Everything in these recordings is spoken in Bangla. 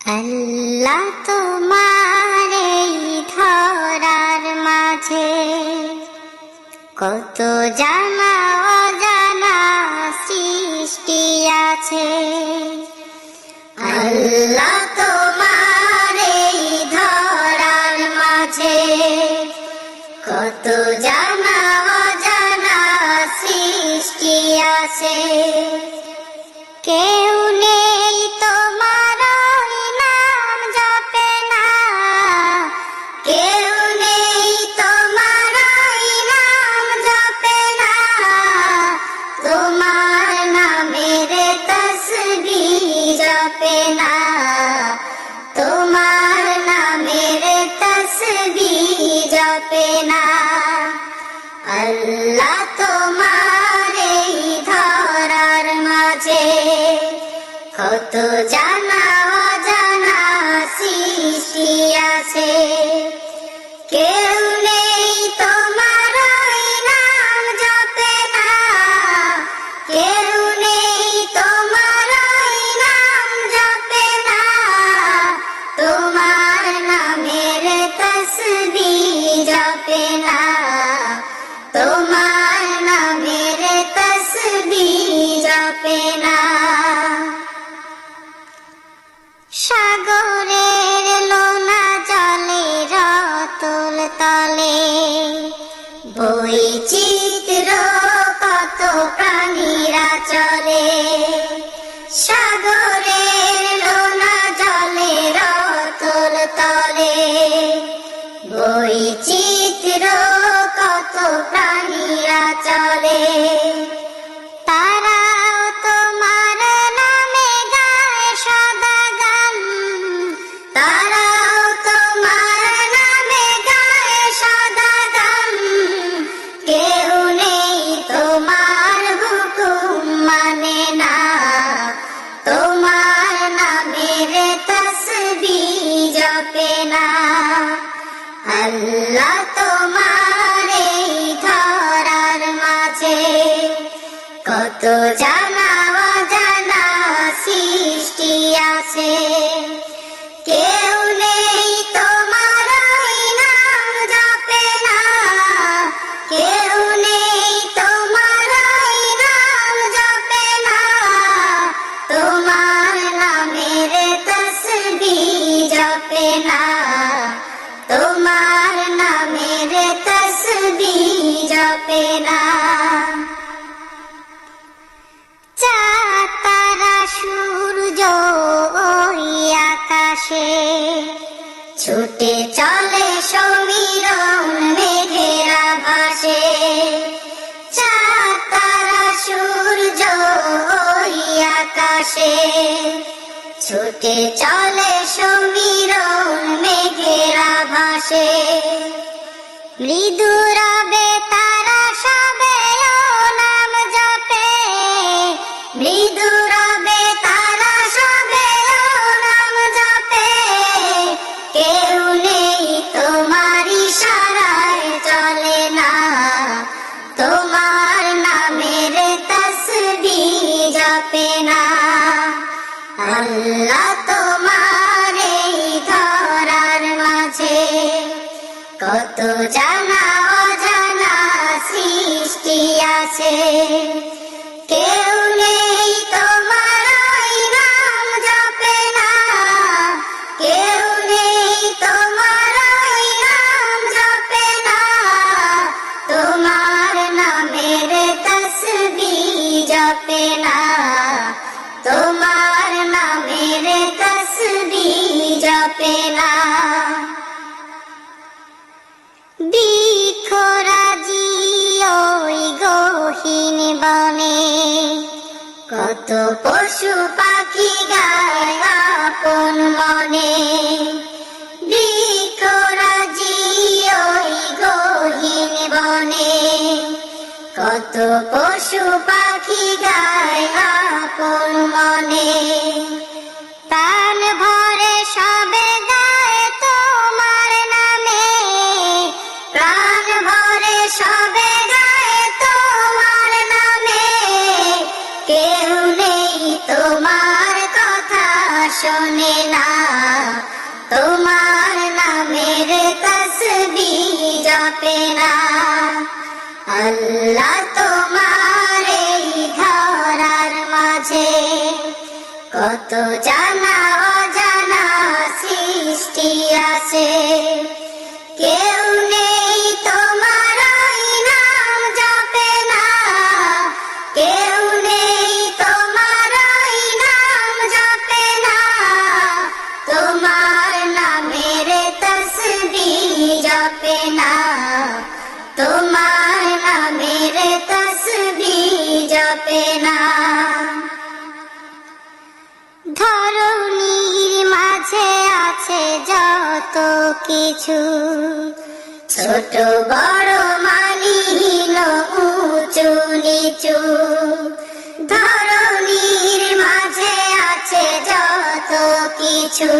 আল্লাহ তোমার এই ধরার মাঝে কত জানা অজানা সৃষ্টি আছে। আল্লাহ তোমার এই ধরার মাঝে কত জানা অজানা সৃষ্টি আছে। জপে না। তোমার নামের তসবি জপে না। আল্লাহ তোমার ধরার মাঝে কত জানা আল্লাহ তোমার এই ধরার মাঝে। কত জানা অজানা সৃষ্টি আছে। কেউ নেই তোমার না। কেউ নেই তোমার না। তোমার না। আকাশে ছুটে চলে সমীরণ মেঘেরা ভাসে মৃদু রবে তারা সবে নাম জপে। মৃদু রবে তারা সবে নাম জপে। কেউ নেই তোমার ইশারায় চলে না। তোমার নামের তসবি জপে না। আল্লাহ তোমার এই ধরার মাঝে। কত জানা অজানা সৃষ্টি আছে। কেউ নেই তোমার ওই নাম জপে না। কেউ নেই তোমার ওই নাম জপে না। তোমার নামের তসবি জপে না। বনে কত পশু পাখি গায় আপন মনে। গহীন বনে। কত পশু পাখি গায় আপন মনে। শোনে না। তোমার নামের তসবি জপে না। আল্লাহ তোমার এই ধরার মাঝে কত জানা কিছু। ছোট, বড় মানিহীন উঁচু, নিচু। ধরণীর মাঝে আছে যত কিছু।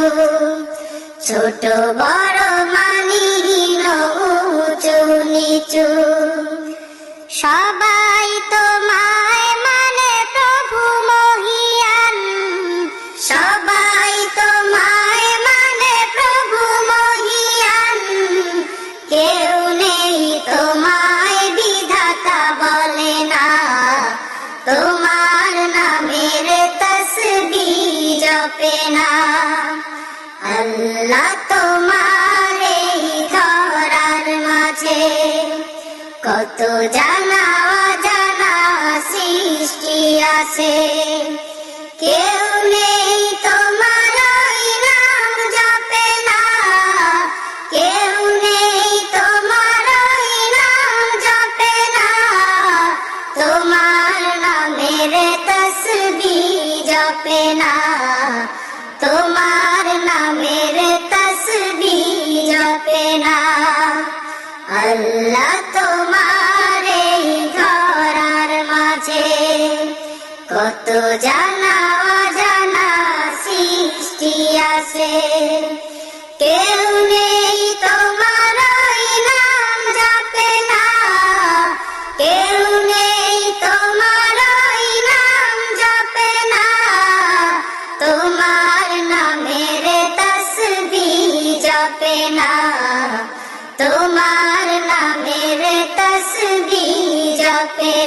ছোট, বড় মানিহীন উঁচু, নিচু। সবাই কত জানা অজানা সৃষ্টি আছে। কেউ নেই তোমার নাম জপে না। কেউ নেই তোমার নাম জপে না। তোমার নামের তসবি জপে না। জানা জানা সৃষ্টি আছে। কেউ নেই তোমার নাম যাতে না। কেউ নেই তোমার নাম যাতে না। তোমার নামের তসবি যাতে না। তোমার নামের তসবি যাতে